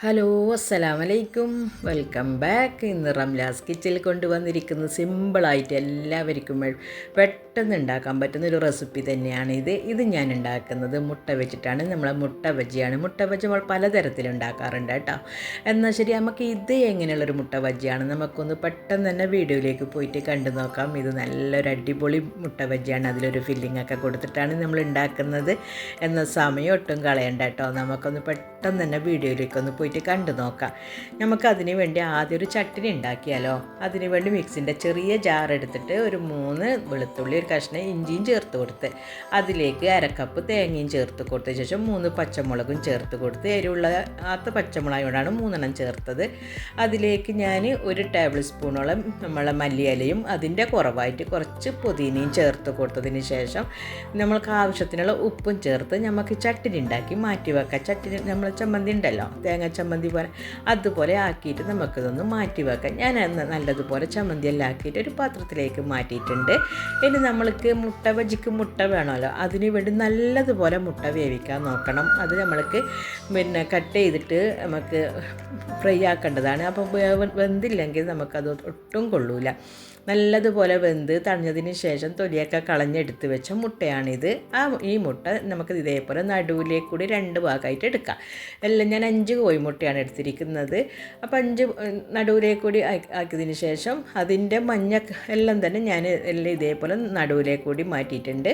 Hello അസ്സലാം വലൈക്കും welcome back. ഇന്ന് റംലാസ് കിച്ചിൽ കൊണ്ടുവന്നിരിക്കുന്നത് സിമ്പിളായിട്ട് എല്ലാവർക്കും പെട്ടെന്ന് ഉണ്ടാക്കാൻ പറ്റുന്ന ഒരു റെസിപ്പി തന്നെയാണ് ഇത്. ഇത് ഞാൻ ഉണ്ടാക്കുന്നത് മുട്ട വെച്ചിട്ടാണ്. നമ്മളെ മുട്ട ബജ്ജിയാണ് മുട്ട ബജി നമ്മൾ പലതരത്തിൽ ഉണ്ടാക്കാറുണ്ട് കേട്ടോ. എന്നാൽ ശരി നമുക്ക് ഇത് എങ്ങനെയുള്ളൊരു മുട്ട ബജ്ജിയാണ് നമുക്കൊന്ന് പെട്ടെന്ന് തന്നെ വീഡിയോയിലേക്ക് പോയിട്ട് കണ്ടു നോക്കാം. ഇത് നല്ലൊരു അടിപൊളി മുട്ട ബജ്ജിയാണ് അതിലൊരു ഫില്ലിംഗ് ഒക്കെ കൊടുത്തിട്ടാണ് നമ്മൾ ഉണ്ടാക്കുന്നത്. എന്ന സമയം ഒട്ടും കളയണ്ട കേട്ടോ. നമുക്കൊന്ന് പെട്ടെന്ന് തന്നെ വീഡിയോയിലേക്ക് ഒന്ന് പോയിട്ട് കണ്ടു നോക്കാം. നമുക്കതിന് വേണ്ടി ആദ്യം ഒരു ചട്ടിനി ഉണ്ടാക്കിയാലോ? അതിന് വേണ്ടി മിക്സിന്റെ ചെറിയ ജാർ എടുത്തിട്ട് ഒരു മൂന്ന് വെളുത്തുള്ളി ഒരു കഷ്ണം ഇഞ്ചിയും ചേർത്ത് കൊടുത്ത് അതിലേക്ക് അരക്കപ്പ് തേങ്ങയും ചേർത്ത് കൊടുത്ത ശേഷം മൂന്ന് പച്ചമുളകും ചേർത്ത് കൊടുത്ത് എരിവുള്ള ആത്ത പച്ചമുളകോടാണ് മൂന്നെണ്ണം ചേർത്തത്. അതിലേക്ക് ഞാൻ ഒരു ടേബിൾ സ്പൂണോളം നമ്മളെ മല്ലിയിലയും അതിന്റെ കുറവായിട്ട് കുറച്ച് പുതിനയും ചേർത്ത് കൊടുത്തതിന് ശേഷം നമ്മൾക്ക് ആവശ്യത്തിനുള്ള ഉപ്പും ചേർത്ത് നമുക്ക് ചട്ടിനി ഉണ്ടാക്കി മാറ്റി വെക്കാം ചട്ടിനി നമ്മൾ ചമ്മന്തി ഉണ്ടല്ലോ തേങ്ങ ചമ്മന്തി പോലെ അതുപോലെ ആക്കിയിട്ട് നമുക്കിതൊന്ന് മാറ്റി വെക്കാം ഞാൻ നല്ലതുപോലെ ചമ്മന്തി എല്ലാം ആക്കിയിട്ട് ഒരു പാത്രത്തിലേക്ക് മാറ്റിയിട്ടുണ്ട്. ഇനി നമ്മൾക്ക് മുട്ട ബജിക്ക് മുട്ട വേണമല്ലോ. അതിന് വേണ്ടി നല്ലതുപോലെ മുട്ട വേവിക്കാൻ നോക്കണം. അത് നമ്മൾക്ക് പിന്നെ കട്ട് ചെയ്തിട്ട് നമുക്ക് ഫ്രൈ ആക്കേണ്ടതാണ്. അപ്പോൾ വെന്തില്ലെങ്കിൽ നമുക്കത് ഒട്ടും കൊള്ളൂല. നല്ലതുപോലെ വെന്ത് തണിഞ്ഞതിന് ശേഷം തൊലിയൊക്കെ കളഞ്ഞെടുത്ത് വെച്ച മുട്ടയാണിത്. ആ ഈ മുട്ട നമുക്ക് ഇതേപോലെ നടുവിലേക്ക് കൂടി രണ്ട് ഭാഗമായിട്ട് എടുക്കാം. എല്ലാം ഞാൻ അഞ്ച് കോഴിമുട്ടയാണ് എടുത്തിരിക്കുന്നത്. അപ്പോൾ അഞ്ച് നടുവിലേ കൂടി ആക്കിയതിന് ശേഷം അതിന്റെ മഞ്ഞ എല്ലാം തന്നെ ഞാൻ എല്ലാം ഇതേപോലെ നടുവിലേ കൂടി മാറ്റിയിട്ടുണ്ട്.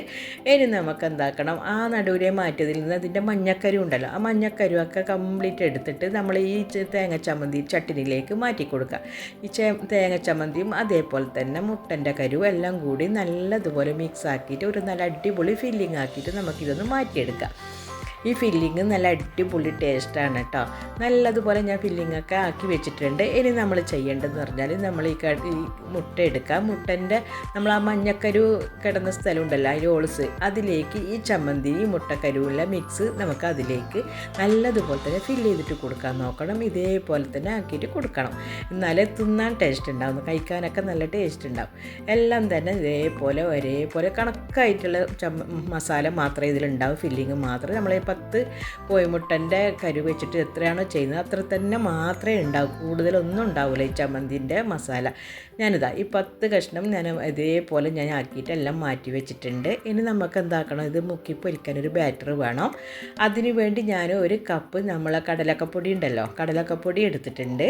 ഇനി നമുക്ക് എന്താക്കണം? ആ നടുവിലെ മാറ്റിയതിൽ നിന്ന് അതിന്റെ മഞ്ഞക്കരു ഉണ്ടല്ലോ ആ മഞ്ഞക്കരുവൊക്കെ കംപ്ലീറ്റ് എടുത്തിട്ട് നമ്മൾ ഈ തേങ്ങ ചമ്മന്തി ചട്ടിനിലേക്ക് മാറ്റി കൊടുക്കുക. ഈ ചേ തേങ്ങ ചമ്മന്തിയും അതേപോലെ തന്നെ മുട്ടന്റെ കരുവും എല്ലാം കൂടി നല്ലതുപോലെ മിക്സ് ആക്കിയിട്ട് ഒരു നല്ല അടിപൊളി ഫില്ലിംഗ് ആക്കിയിട്ട് നമുക്കിതൊന്ന് മാറ്റിയെടുക്കാം. ഈ ഫില്ലിങ് നല്ല അടിപൊളി ടേസ്റ്റാണ് കേട്ടോ നല്ലതുപോലെ ഞാൻ ഫില്ലിംഗ് ഒക്കെ ആക്കി വെച്ചിട്ടുണ്ട്. ഇനി നമ്മൾ ചെയ്യേണ്ടതെന്ന് പറഞ്ഞാൽ നമ്മൾ ഈ ഈ മുട്ട എടുക്കുക. മുട്ടന്റെ നമ്മൾ ആ മഞ്ഞക്കരു കിടന്ന സ്ഥലം ഉണ്ടല്ലോ അതിൽ ഓൾസ് അതിലേക്ക് ഈ ചമ്മന്തി ഈ മുട്ടക്കരുവുള്ള മിക്സ് നമുക്ക് അതിലേക്ക് നല്ലതുപോലെ തന്നെ ഫില്ല് ചെയ്തിട്ട് കൊടുക്കാൻ നോക്കണം. ഇതേപോലെ തന്നെ ആക്കിയിട്ട് കൊടുക്കണം. എന്നാലേ തിന്നാൻ ടേസ്റ്റ് ഉണ്ടാവും. കഴിക്കാനൊക്കെ നല്ല ടേസ്റ്റ് ഉണ്ടാവും. എല്ലാം തന്നെ ഇതേപോലെ ഒരേപോലെ കണക്കായിട്ടുള്ള ചമ്മ മസാല മാത്രമേ ഇതിലുണ്ടാവും. ഫില്ലിങ് മാത്രമേ നമ്മൾ ഈ പത്ത് കോയമുട്ടന്റെ കരു വെച്ചിട്ട് എത്രയാണോ ചെയ്യുന്നത് അത്ര തന്നെ മാത്രമേ ഉണ്ടാവും. കൂടുതലൊന്നും ഉണ്ടാവില്ല ഈ ചമ്മന്തിന്റെ മസാല. ഞാനിതാ ഈ പത്ത് കഷ്ണം ഞാൻ ഇതേപോലെ ഞാൻ ആക്കിയിട്ട് എല്ലാം മാറ്റി വെച്ചിട്ടുണ്ട്. ഇനി നമുക്ക് എന്താക്കണം? ഇത് മുക്കി പൊരിക്കാൻ ഒരു ബാറ്റർ വേണം. അതിനു വേണ്ടി ഞാൻ ഒരു കപ്പ് നമ്മളെ കടലക്കപ്പൊടി ഉണ്ടല്ലോ കടലക്കപ്പൊടി എടുത്തിട്ടുണ്ട്.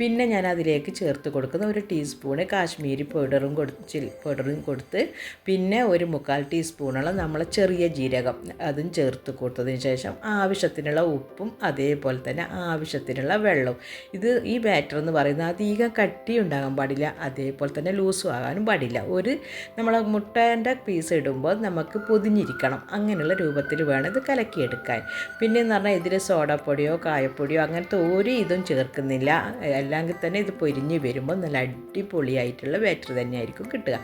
പിന്നെ ഞാൻ അതിലേക്ക് ചേർത്ത് കൊടുക്കുന്ന ഒരു ടീസ്പൂണ് കാശ്മീരി പൗഡറും കൊടുത്ത് ചില്ലി പൗഡറും കൊടുത്ത് പിന്നെ ഒരു മുക്കാൽ ടീസ്പൂണോളം നമ്മളെ ചെറിയ ജീരകം അതും ചേർത്ത് കൊടുത്തതിന് ശേഷം ആവശ്യത്തിനുള്ള ഉപ്പും അതേപോലെ തന്നെ ആവശ്യത്തിനുള്ള വെള്ളവും. ഇത് ഈ ബാറ്റർ എന്ന് പറയുന്നത് അധികം കട്ടി ഉണ്ടാകാൻ പാടില്ല. അതേപോലെ തന്നെ ലൂസും ആകാനും പാടില്ല. ഒരു നമ്മൾ മുട്ടേന്റെ പീസ് ഇടുമ്പോൾ നമുക്ക് പൊതിഞ്ഞിരിക്കണം. അങ്ങനെയുള്ള രൂപത്തിൽ വേണം ഇത് കലക്കിയെടുക്കാൻ. പിന്നെ എന്ന് പറഞ്ഞാൽ ഇതിൽ സോഡാപ്പൊടിയോ കായപ്പൊടിയോ അങ്ങനത്തെ ഒരു ഇതും ചേർക്കുന്നില്ല. അല്ലെങ്കിൽ തന്നെ ഇത് പൊരിഞ്ഞ് വരുമ്പോൾ നല്ല അടിപൊളിയായിട്ടുള്ള ബാറ്റർ തന്നെയായിരിക്കും കിട്ടുക.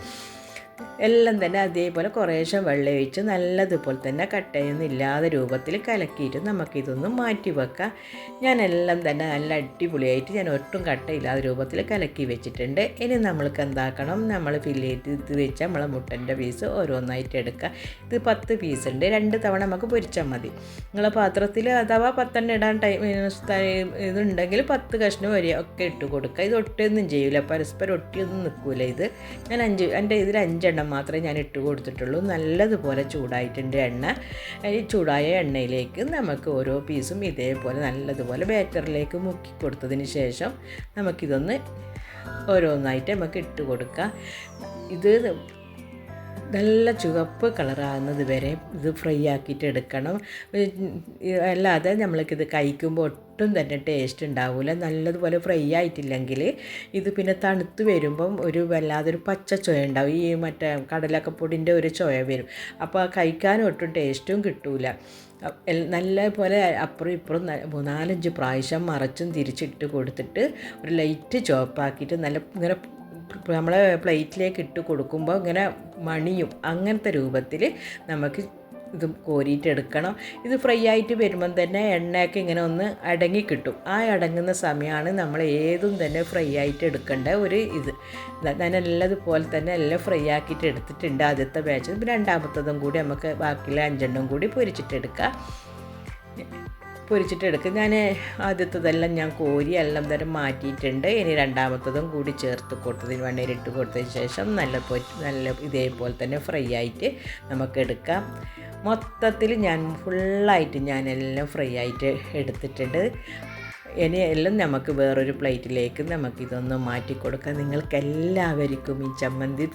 എല്ലാം തന്നെ അതേപോലെ കുറേശ്ശെ വെള്ളം ഒഴിച്ച് നല്ലതുപോലെ തന്നെ കട്ടയൊന്നും ഇല്ലാതെ രൂപത്തിൽ കലക്കിയിട്ട് നമുക്കിതൊന്ന് മാറ്റി വെക്കാം. ഞാൻ എല്ലാം തന്നെ നല്ല അടിപൊളിയായിട്ട് ഞാൻ ഒട്ടും കട്ടയില്ലാതെ രൂപത്തിൽ കലക്കി വെച്ചിട്ടുണ്ട്. ഇനി നമ്മൾക്ക് എന്താക്കണം? നമ്മൾ ഫില്ല് ചെയ്ത് വെച്ച നമ്മളെ മുട്ടന്റെ പീസ് ഓരോന്നായിട്ട് എടുക്കുക ഇത് പത്ത് പീസ് ഉണ്ട്. രണ്ട് തവണ നമുക്ക് പൊരിച്ചാൽ മതി. നിങ്ങളെ പാത്രത്തിൽ അഥവാ പത്തെണ്ണം ഇടാൻ ടൈം ഇതുണ്ടെങ്കിൽ പത്ത് കഷ്ണം വരെ ഒക്കെ ഇട്ട് കൊടുക്കുക. ഇത് ഒട്ടൊന്നും ചെയ്യില്ല പരസ്പരം ഒട്ടിയൊന്നും നിൽക്കില്ല ഇത്. ഞാൻ അഞ്ച് എന്റെ ഇതിൽ അഞ്ചെണ്ണം മാത്രമേ ഞാൻ ഇട്ട് കൊടുത്തിട്ടുള്ളൂ. നല്ലതുപോലെ ചൂടായിട്ടുണ്ട് എണ്ണ. ഈ ചൂടായ എണ്ണയിലേക്ക് നമുക്ക് ഓരോ പീസും ഇതേപോലെ നല്ലതുപോലെ ബാറ്ററിലേക്ക് മുക്കി കൊടുത്തതിന് ശേഷം നമുക്കിതൊന്ന് ഓരോന്നായിട്ട് നമുക്ക് ഇട്ട് കൊടുക്കാം. ഇത് നല്ല ചുവപ്പ് കളറാകുന്നത് വരെ ഇത് ഫ്രൈ ആക്കിയിട്ട് എടുക്കണം. അല്ലാതെ നമ്മൾക്കിത് കഴിക്കുമ്പോൾ ഒട്ടും തന്നെ ടേസ്റ്റ് ഉണ്ടാവില്ല നല്ലതുപോലെ ഫ്രൈ ആയിട്ടില്ലെങ്കിൽ ഇത് പിന്നെ തണുത്ത് വരുമ്പം ഒരു വല്ലാതൊരു പച്ച ചുവ ഉണ്ടാവും. ഈ മറ്റേ കടലക്കപ്പൊടിന്റെ ഒരു ചുവ വരും. അപ്പോൾ കഴിക്കാനും ഒട്ടും ടേസ്റ്റും കിട്ടൂല. എൽ- നല്ല പോലെ അപ്പുറം ഇപ്പുറം മൂന്നാലഞ്ച് പ്രാവശ്യം മറച്ചും തിരിച്ചിട്ട് കൊടുത്തിട്ട് ഒരു ലൈറ്റ് ചുവപ്പാക്കിയിട്ട് നല്ല ഇങ്ങനെ നമ്മളെ പ്ലേറ്റിലേക്ക് ഇട്ട് കൊടുക്കുമ്പോൾ ഇങ്ങനെ മണിയും അങ്ങനത്തെ രൂപത്തിൽ നമുക്ക് ഇത് കോരിയിട്ടെടുക്കണം ഇത് ഫ്രൈ ആയിട്ട് വരുമ്പം തന്നെ എണ്ണയൊക്കെ ഇങ്ങനെ ഒന്ന് അടങ്ങി കിട്ടും. ആ അടങ്ങുന്ന സമയമാണ് നമ്മൾ ഏതും തന്നെ ഫ്രൈ ആയിട്ട് എടുക്കേണ്ട ഒരു ഇത്. ഞാൻ എല്ലാതുപോലെ തന്നെ എല്ലാം ഫ്രൈ ആക്കിയിട്ട് എടുത്തിട്ടുണ്ട് ആദ്യത്തെ ബാച്ച് രണ്ടാമത്തതും കൂടി നമുക്ക് ബാക്കിയുള്ള അഞ്ചെണ്ണം കൂടി പൊരിച്ചിട്ടെടുക്കാം പൊരിച്ചിട്ട് എടുക്കും ഞാൻ ആദ്യത്തതെല്ലാം ഞാൻ കോരി എല്ലാം തരം മാറ്റിയിട്ടുണ്ട്. ഇനി രണ്ടാമത്തതും കൂടി ചേർത്ത് കൊടുത്തതിന് വേണ്ടി ഇട്ട് കൊടുത്തതിന് ശേഷം നല്ല പൊരി നല്ല ഇതേപോലെ തന്നെ ഫ്രൈ ആയിട്ട് നമുക്ക് എടുക്കാം. മൊത്തത്തിൽ ഞാൻ ഫുള്ളായിട്ട് ഞാനെല്ലാം ഫ്രൈ ആയിട്ട് എടുത്തിട്ടുണ്ട്. ഇനി എല്ലാം നമുക്ക് വേറൊരു പ്ലേറ്റിലേക്ക് നമുക്ക് ഇതൊന്ന് മാറ്റി കൊടുക്കാം. നിങ്ങൾക്ക് എല്ലാവർക്കും ഈ ചമ്മന്തി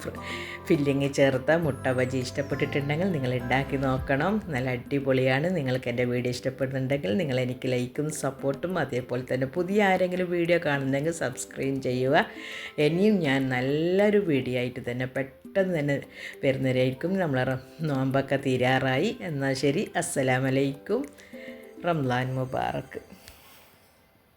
ഫില്ലിങ് ചേർത്ത മുട്ട ബജി ഇഷ്ടപ്പെട്ടിട്ടുണ്ടെങ്കിൽ നിങ്ങൾ ഉണ്ടാക്കി നോക്കണം. നല്ല അടിപൊളിയാണ്. നിങ്ങൾക്ക് എന്റെ വീഡിയോ ഇഷ്ടപ്പെടുന്നുണ്ടെങ്കിൽ നിങ്ങൾ എനിക്ക് ലൈക്കും സപ്പോർട്ടും അതേപോലെ തന്നെ പുതിയ ആരെങ്കിലും വീഡിയോ കാണുന്നെങ്കിൽ സബ്സ്ക്രൈബ് ചെയ്യുക. ഇനിയും ഞാൻ നല്ലൊരു വീഡിയോ ആയിട്ട് തന്നെ പെട്ടെന്ന് തന്നെ വരുന്നവരായിരിക്കും. നമ്മൾ നോമ്പൊക്കെ തീരാറായി. എന്നാൽ ശരി അസ്സലാമലൈക്കും. റംലാൻ മുബാറക്ക്